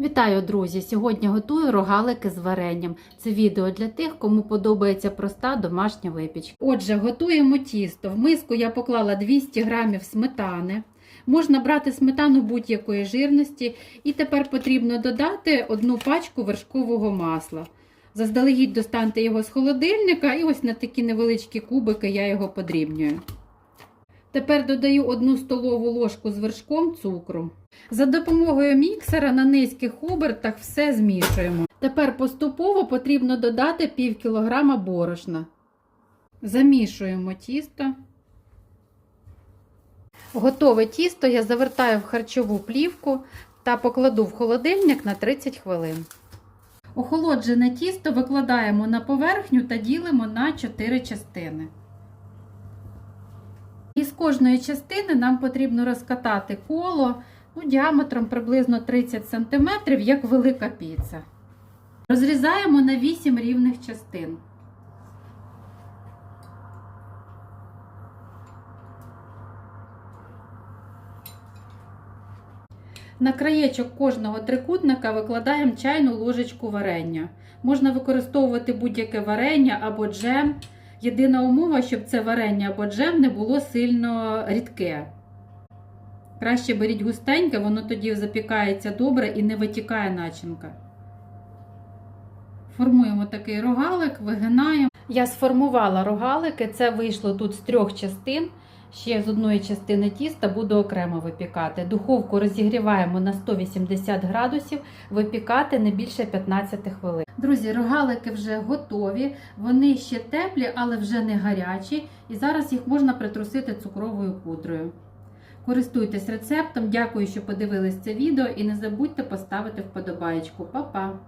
Вітаю, друзі! Сьогодні готую рогалики з варенням. Це відео для тих, кому подобається проста домашня випічка. Отже, готуємо тісто. В миску я поклала 200 грамів сметани. Можна брати сметану будь-якої жирності, і тепер потрібно додати одну пачку вершкового масла. Заздалегідь достаньте його з холодильника, і ось на такі невеличкі кубики я його подрібнюю. Тепер додаю одну столову ложку з вершком цукру. За допомогою міксера на низьких обертах все змішуємо. Тепер поступово потрібно додати пів кілограма борошна. Замішуємо тісто. Готове тісто я завертаю в харчову плівку та покладу в холодильник на 30 хвилин. Охолоджене тісто викладаємо на поверхню та ділимо на 4 частини. Кожної частини нам потрібно розкатати коло ну, діаметром приблизно 30 см, як велика піца. Розрізаємо на 8 рівних частин. На краєчок кожного трикутника викладаємо чайну ложечку варення. Можна використовувати будь-яке варення або джем. Єдина умова, щоб це варення або джем не було сильно рідке. Краще беріть густеньке, воно тоді запікається добре і не витікає начинка. Формуємо такий рогалик, вигинаємо. Я сформувала рогалики, це вийшло тут з трьох частин. Ще з одної частини тіста буду окремо випікати. Духовку розігріваємо на 180 градусів, випікати не більше 15 хвилин. Друзі, рогалики вже готові, вони ще теплі, але вже не гарячі. І зараз їх можна притрусити цукровою пудрою. Користуйтесь рецептом. Дякую, що подивились це відео, і не забудьте поставити вподобаєчку. Па-па!